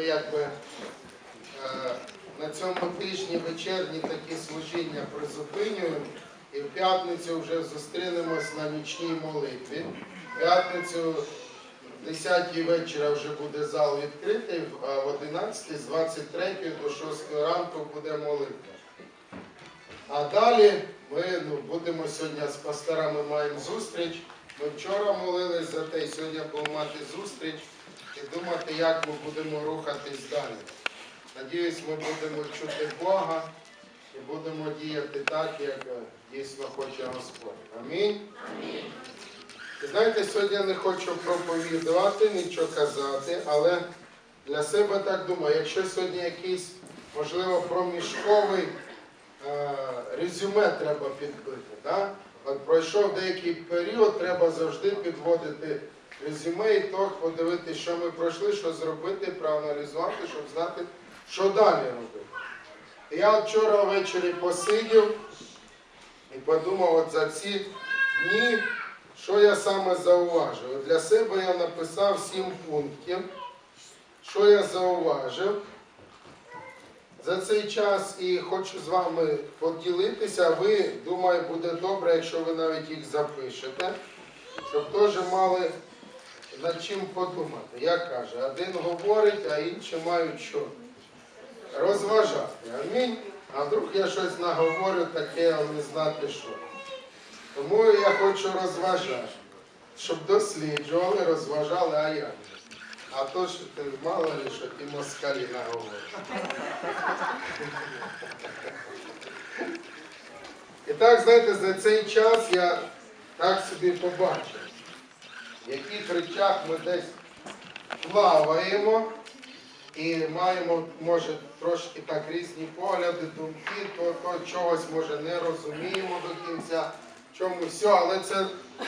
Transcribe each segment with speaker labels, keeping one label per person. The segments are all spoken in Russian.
Speaker 1: ми якби е, на цьому тижні вечірні такі служіння призупинюємо. І в п'ятницю вже зустрінемось на нічній молитві. В п'ятницю в 10 вечора вже буде зал відкритий, а в 11 з 23 до 6 ранку буде молитва. А далі ми ну, будемо сьогодні з пасторами маємо зустріч. Ми вчора молились за те, сьогодні будемо мати зустріч і думати, як ми будемо рухатись далі. Надіюсь, ми будемо чути Бога і будемо діяти так, як е, дійсно хоче Господь. Амінь. І знаєте, сьогодні я не хочу проповідувати, нічого казати, але для себе так думаю, якщо сьогодні якийсь, можливо, проміжковий е, резюме треба підбити. Да? От пройшов деякий період, треба завжди підводити резюме і то подивитися, що ми пройшли, що зробити, проаналізувати, щоб знати, що далі робити. Я вчора ввечері посидів і подумав от за ці дні, що я саме зауважив. Для себе я написав сім пунктів, що я зауважив за цей час і хочу з вами поділитися. Ви, думаю, буде добре, якщо ви навіть їх запишете, щоб теж мали над чим подумати. Як каже, один говорить, а інші мають що? Розважати. Амінь. А вдруг я щось наговорю таке, але не знати що. Тому я хочу розважати, щоб досліджували, розважали, а як? А то, що ти мало ли, що ти москалі наговориш. І так, знаєте, за цей час я так собі побачив, яких речах ми десь плаваємо і маємо, може, трошки так різні погляди, думки, то, то чогось може не розуміємо до кінця, чому все, але це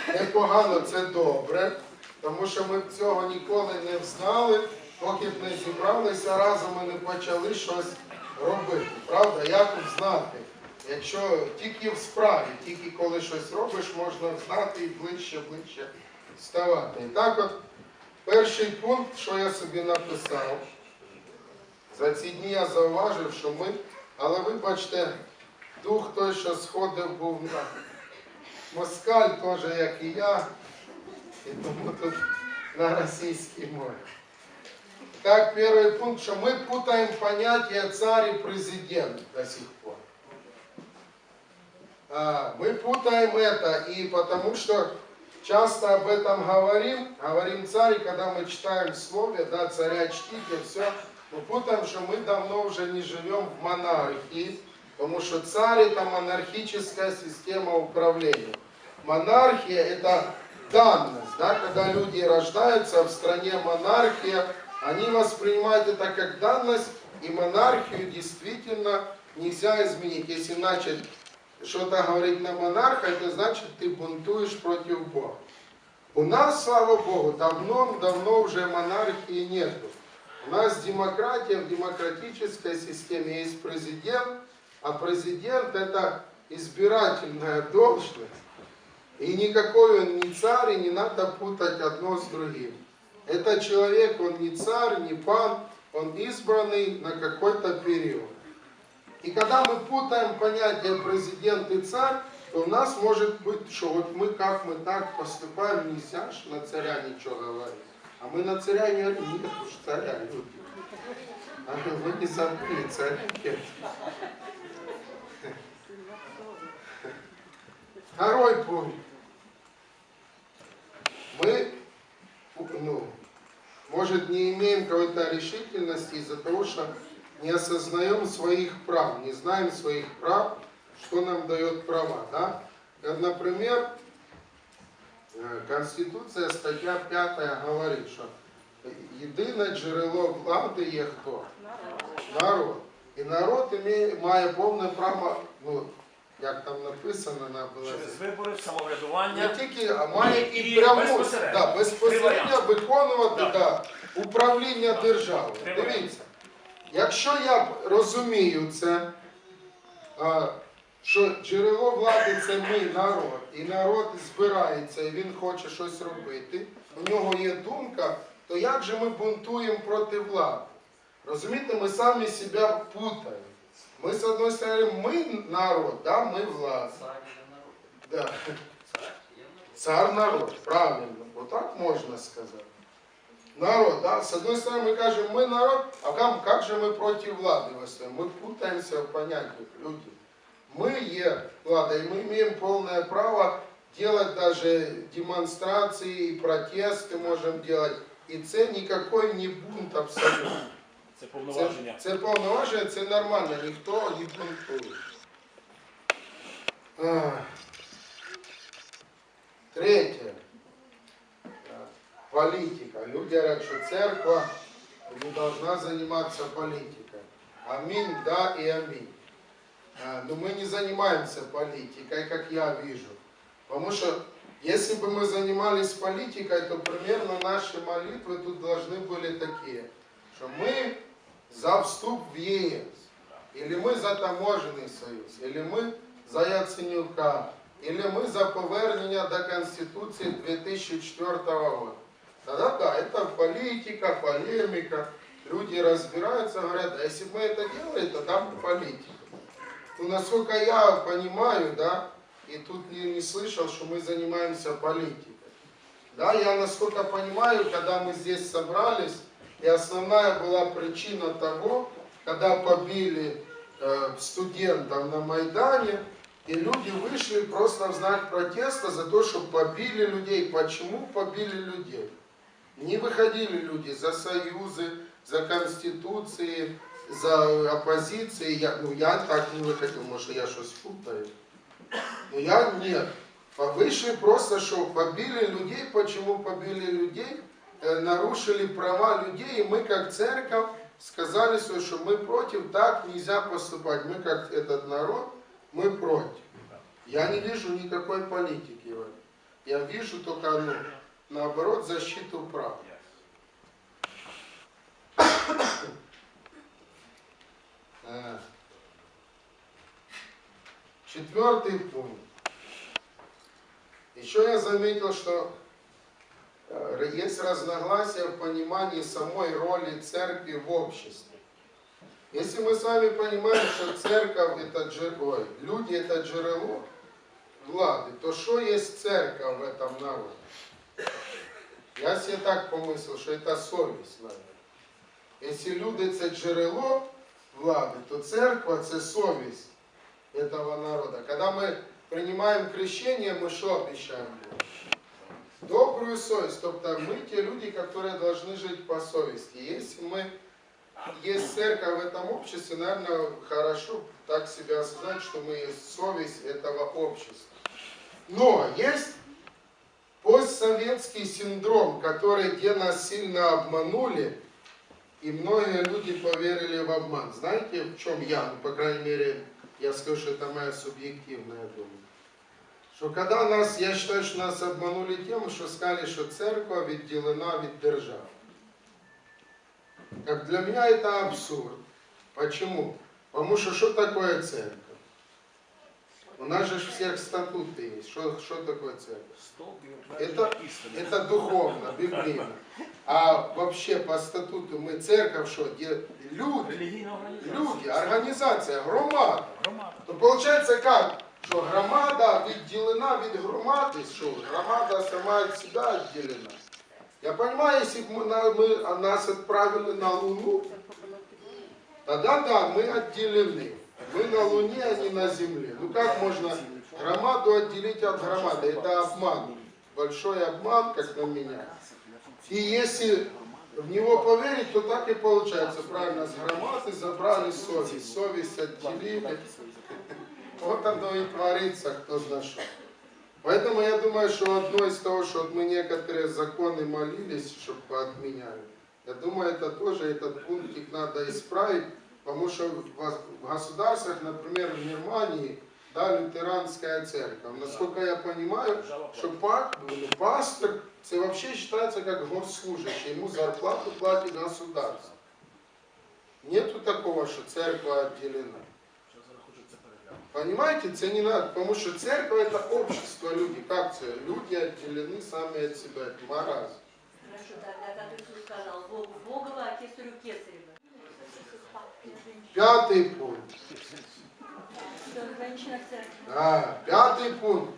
Speaker 1: непогано, це добре, тому що ми цього ніколи не знали, поки б не зібралися разом і не почали щось робити. Правда, як знати? Якщо тільки в справі, тільки коли щось робиш, можна знати і ближче, ближче ставати. І так от, перший пункт, що я собі написав, за ці дні я зауважив, що ми, але вибачте, дух той, що сходив, був на москаль, теж, як і я, і тому тут на російській мові. Так, первый пункт, что мы путаем понятие царь и президент до сих пор. А, Мы путаем это, и потому что Часто об этом говорим, говорим царь, когда мы читаем слове, да, царя чтите, все, мы путаем, что мы давно уже не живем в монархии, потому что царь это монархическая система управления. Монархия это данность, да, когда люди рождаются в стране монархия, они воспринимают это как данность, и монархию действительно нельзя изменить. Если начать что-то говорить на монарха, это значит, ты бунтуешь против Бога. У нас, слава Богу, давно-давно уже монархии нету. У нас демократия, в демократической системе есть президент, а президент это избирательная должность. И никакой он не царь, и не надо путать одно с другим. Это человек, он не царь, не пан, он избранный на какой-то период. И когда мы путаем понятие президент и царь, то у нас может быть, что вот мы как мы так поступаем, нельзя ж на царя ничего говорить. А мы на царя не говорим, нет уж царя, люди. А вы не забыли царя нет. Второй пункт. Мы, ну, может, не имеем какой-то решительности из-за того, что не осознаем своих прав, не знаем своих прав, что нам дает права. Да? Как, например, э, Конституция, стаття 5 говорить, що єдине джерело влади є хто? Народ. І народ імеє- має повне право, ну, як там написано на
Speaker 2: Через
Speaker 1: балансі,
Speaker 2: вибори,
Speaker 1: не
Speaker 2: самоврядування.
Speaker 1: тільки, а має і
Speaker 2: І
Speaker 1: пряму
Speaker 2: безпосередньо.
Speaker 1: да, безпосередньо виконувати
Speaker 2: Да.
Speaker 1: да, управління
Speaker 2: варіанти.
Speaker 1: Дивіться, якщо я розумію це, що джерело влади це ми, народ, і народ збирається, і він хоче щось робити, у нього є думка, то як же ми бунтуємо проти влади? Розумієте, ми самі себе путаємо. Ми, з одної сторони, ми народ, да, ми влада. Да. Цар народ, правильно, вот так можно сказать. Народ, да, с одной стороны мы кажем, мы народ, а как, как же мы против влады восстаем? Мы путаемся в понятиях, люди. Мы е влада, и мы имеем полное право делать даже демонстрации и протесты можем делать. И це никакой не бунт абсолютно.
Speaker 2: Це
Speaker 1: Це,
Speaker 2: повноваження.
Speaker 1: це повноваження, це нормально, ніхто не бунтує. Ах. Третє. Е, Політика. Люди говорять, що церква не должна заниматься политикой. Аминь, да и аминь. А, Но мы не занимаемся политикой, как я вижу. Потому что если бы мы занимались политикой, то примерно наши молитвы тут должны были такие, что мы за вступ в ЕС, или мы за таможенный союз, или мы за Яценюка, или мы за повернення до Конституции 2004 года. Тогда да, это политика, полемика, люди разбираются, говорят, а если бы это делали, тогда бы политика. Ну, насколько я понимаю, да, и тут не, не слышал, что мы занимаемся политикой. Да, я насколько понимаю, когда мы здесь собрались, и основная была причина того, когда побили э, студентов на Майдане, и люди вышли просто в знак протеста за то, что побили людей. Почему побили людей? Не выходили люди за союзы, за конституции, за оппозиции. Я, ну, я так не выходил, может, я что-то путаю. Но я нет. Вышли просто, что побили людей. Почему побили людей? Э, нарушили права людей, и мы как церковь сказали, что мы против, так нельзя поступать. Мы как этот народ, мы против. Я не вижу никакой политики. Я вижу только, ну, наоборот, защиту прав. Э, Четвертый пункт. Еще я заметил, что э, есть разногласия в понимании самой роли церкви в обществе. Если мы с вами понимаем, что церковь это джер- ой, люди это джерело влади, то что есть церковь в этом народе? Я себе так помислив, що це совість навіть. Якщо люди це джерело влади, то церква це совість этого народа. Когда мы принимаем крещение, мы что обещаем Богу? Добрую совесть. Тобто мы те люди, которые должны жить по совести. Если мы есть церковь в этом обществе, наверное, хорошо так себя осознать, что мы есть совесть этого общества. Но есть постсоветский синдром, который, где нас сильно обманули, и многие люди поверили в обман. Знаете, в чем я, ну, по крайней мере, я скажу, что это моя субъективная думка. Что когда нас, я считаю, что нас обманули тем, что сказали, что церковь відділена від держави. Как для меня это абсурд. Почему? Потому что что такое церковь? У нас же ж всех статуты есть. Что, что такое церковь?
Speaker 2: Стовп і
Speaker 1: Это,
Speaker 2: утвердження істини.
Speaker 1: это духовно, библейно. А вообще по статуту мы церковь что? Где люди,
Speaker 2: Релігійна організація.
Speaker 1: люди, организация, громада.
Speaker 2: Громада.
Speaker 1: То получается как? Что громада відділена від громади, що громада сама від себя відділена. Я понимаю, если бы мы, на- мы- нас отправили на Луну, тогда да, мы отделены. Мы на Луне, а не на Земле. Ну как можно громаду отделить от громады? Это обман. Большой обман, как на меня. И если в него поверить, то так и получается. Правильно, с громады забрали совесть. Совесть отделили. Вот оно и творится, кто знает. Поэтому я думаю, что одно из того, что мы некоторые законы молились, чтобы отменяли, я думаю, это тоже, этот пунктик надо исправить, потому что в гос- в государствах, например, в Германии, да, лютеранская церковь, насколько я понимаю, что ну, пастор, это вообще считается как госслужащий, ему зарплату платит государство. Нету такого, что церковь отделена. Понимаете, це не надо, потому что церковь это общество, люди. Как це? Люди отделены сами от себя, это маразм.
Speaker 3: Хорошо, тогда, как сказал, Богу Богова, а кесарю Кесарева.
Speaker 1: Пятый пункт.
Speaker 3: Женщина в церкви.
Speaker 1: А, пятый пункт.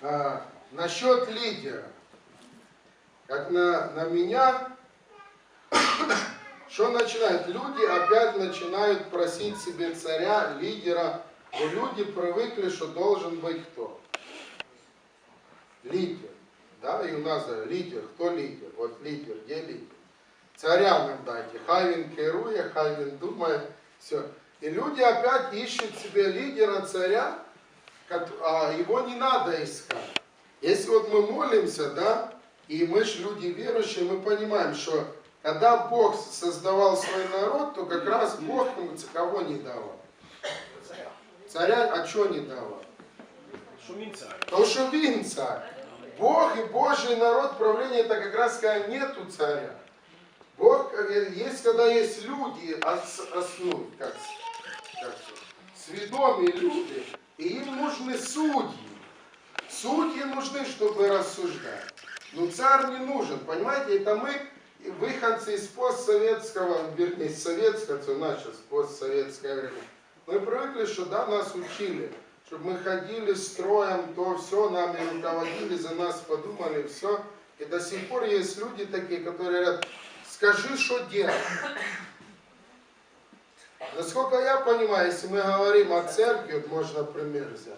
Speaker 1: А, насчет лидера. Как на, на меня, что начинают? Люди опять начинают просить себе царя, лидера. Но люди привыкли, что должен быть кто? Лидер. Да, и у нас да, лидер. Кто лидер? Вот лидер, где лидер? Царя нам дайте. Хай він керує, хай він думає. Все. И люди опять ищут себе лидера, царя, кот- а его не надо искать. Если вот мы молимся, да, и мы же люди верующие, мы понимаем, что когда Бог создавал свой народ, то как раз Бог ему кого не давал? Царя, а что не давал?
Speaker 2: Що він цар?
Speaker 1: Потому что він царь. Бог и Божий народ правления это как раз когда нету царя. Бог есть, когда есть люди, ос- ос- ну, как, как сведомые люди, и им нужны судьи. Судьи нужны, чтобы рассуждать. Но царь не нужен, понимаете, это мы, выходцы из постсоветского, вернее, из советского, это наше постсоветское время. Мы привыкли, что да, нас учили, чтобы мы ходили строем, то все, нами руководили, за нас подумали, все. И до сих пор есть люди такие, которые говорят, скажи, что делать. Насколько я понимаю, если мы говорим о церкви, вот можно пример взять.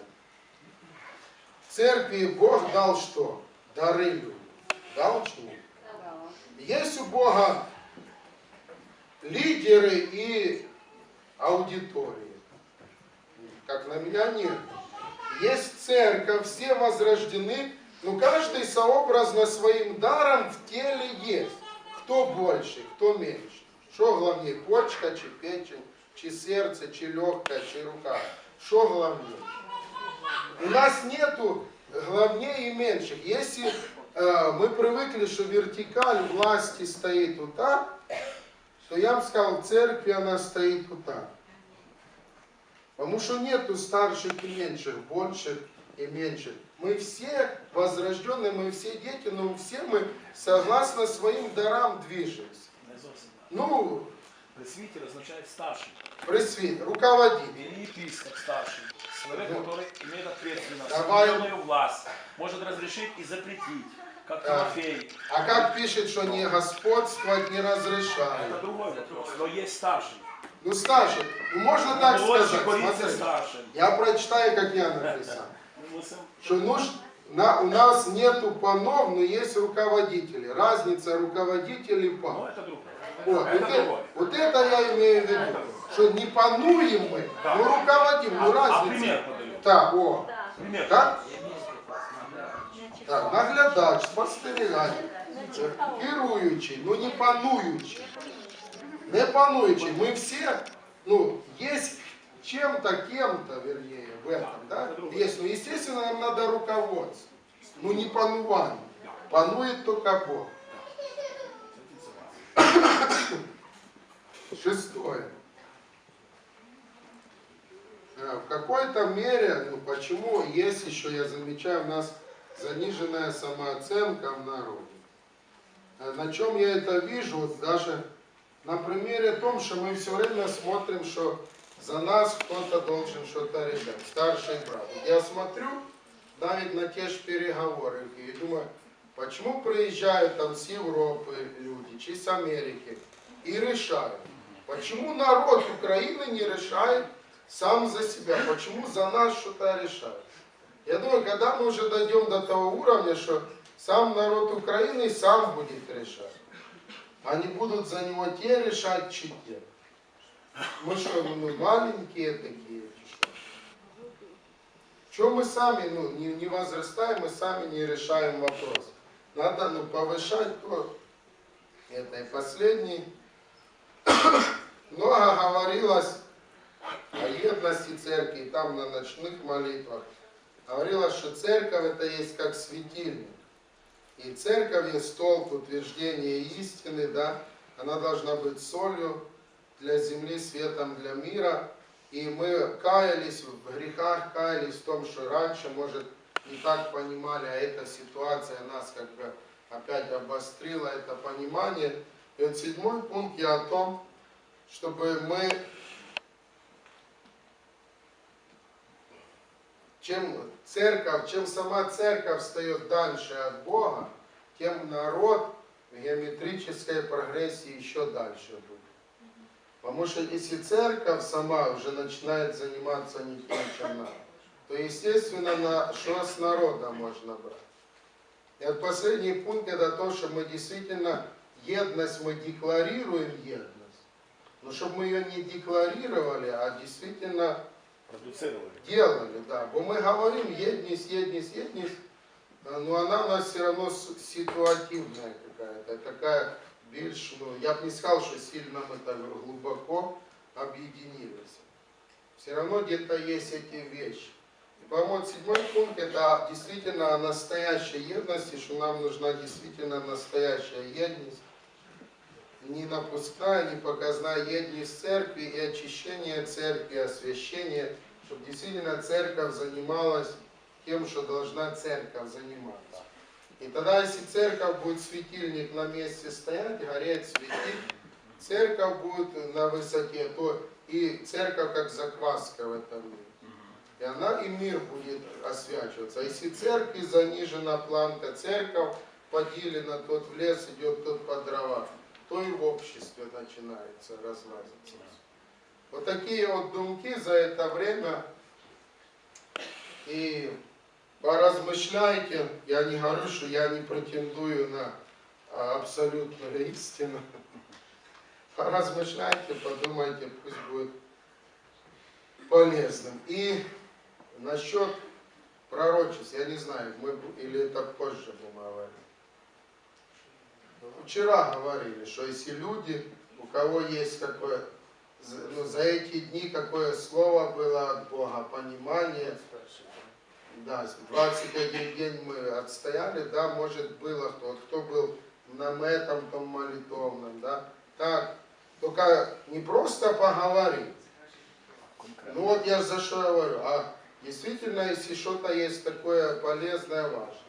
Speaker 1: Церкви Бог дал что? Дары людям. Дал чему? Есть у Бога лидеры и аудитории. Как на меня нет. Есть церковь, все возрождены, но каждый сообразно своим даром в теле есть. Кто больше, кто меньше. Что главнее, почка, чи печень, чи сердце, чи легкая, чи рука. Что главнее? У нас нету главнее и меньших. Если э, мы привыкли, что вертикаль власти стоит вот так, то я бы сказал, церкви она стоит вот так. Потому что нету старших и меньших, больших и меньших. Мы все возрожденные, мы все дети, но все мы согласно своим дарам движемся.
Speaker 2: Не зовсім так.
Speaker 1: Ну,
Speaker 2: Пресвітер означає старший.
Speaker 1: пресвит, руководитель.
Speaker 2: Или епископ старший. Человек,
Speaker 1: Ну,
Speaker 2: который имеет ответственность,
Speaker 1: давай.
Speaker 2: определенную власть. Может разрешить и запретить. Как
Speaker 1: Да.
Speaker 2: Тимофей.
Speaker 1: А как пишет, что не господствовать не
Speaker 2: Это
Speaker 1: разрешает.
Speaker 2: другой вопрос. Но есть старший.
Speaker 1: Ну, старший, ну можно так
Speaker 2: Молодший
Speaker 1: сказать,
Speaker 2: борется
Speaker 1: смотри.
Speaker 2: старшим.
Speaker 1: Я прочитаю, как я написал. Что нуж, на, у нас нету панов, но есть руководители. Разница руководитель и
Speaker 2: Ну,
Speaker 1: пан.
Speaker 2: это другое.
Speaker 1: Вот,
Speaker 2: Это
Speaker 1: вот, это, вот это я имею в виду. Что не пануем мы,
Speaker 2: Да.
Speaker 1: но руководим. Ну,
Speaker 2: А, а
Speaker 1: разница.
Speaker 2: пример подаю.
Speaker 1: Так, о.
Speaker 3: Да.
Speaker 2: Пример.
Speaker 1: Так? Так, наглядач, спостерігатель, керуючий, ну не пануючий. Не пануючий. Мы все, ну, есть чем-то, кем-то, вернее, в этом, да? Есть, ну, естественно, нам надо руководство. Ну, не панувание. Панует только Бог. Шестое. Э, В какой-то мере, ну почему есть еще, я замечаю, у нас заниженная самооценка в народе. Э, На чем я это вижу, вот даже на примере том, что мы все время смотрим, что за нас кто-то должен что-то решать, старший брат. Я смотрю навіть на те же переговоры и думаю, почему приезжают там с Европы люди, чи с Америки и решают. Почему народ Украины не решает сам за себя? Почему за нас что-то решает? Я думаю, когда мы уже дойдем до того уровня, что сам народ Украины сам будет решать, не будут за него те решать, чи те. Мы что, ну, маленькие такие? что? Мы сами ну, не, не возрастаем, мы сами не решаем вопрос. Надо ну, повышать то. Это и последний. Много говорилось о едности церкви, там на ночных молитвах. Говорилось, что церковь это есть как светильник. И церковь есть столб утверждения истины, да, она должна быть солью для земли, светом для мира. И мы каялись в грехах, каялись в том, что раньше, может, не так понимали, а эта ситуация нас как бы опять обострила, это понимание. И вот седьмой пункт я о том, чтобы мы, чем церковь, чем сама церковь встает дальше от Бога, тем народ в геометрической прогрессии еще дальше будет. Потому что если церковь сама уже начинает заниматься не тем, чем надо, то естественно, на, что с народа можно брать. И вот последний пункт это то, что мы действительно едность мы декларируем едность. Но чтобы мы ее не декларировали, а действительно
Speaker 2: Продуцировали.
Speaker 1: делали, да. Бо мы говорим едность, едность, едность, а, но она у нас все равно ситуативная какая-то, такая більш, ну, я бы не сказал, что сильно мы так глубоко объединились. Все равно где-то есть эти вещи. И, по-моему, седьмой пункт это действительно о настоящей едности, что нам нужна действительно настоящая едность, не напускная, не показная едность церкви и очищение церкви, освящение, чтобы действительно церковь занималась тем, что должна церковь заниматься. И тогда, если церковь будет светильник на месте стоять, гореть, светить, церковь будет на высоте, то и церковь как закваска в этом мире. И она, и мир будет освячиваться. Если церкви занижена планка, церковь поделена, тот в лес идет, тот по дрова, то и в обществе начинается разлазиться. Вот такие вот думки за это время. И поразмышляйте, я не говорю, что я не претендую на а, абсолютную истину. Поразмышляйте, подумайте, пусть будет полезным. И насчет пророчеств, я не знаю, мы или это позже будем говорить. Вчера говорили, что если люди, у кого есть какое, ну, за эти дни какое слово было от Бога, понимание, да, 21 день мы отстояли, да, может было кто, кто был на этом том молитовном, да, так, только не просто поговорить, ну вот я за что говорю, а действительно, если что-то есть такое полезное, важное.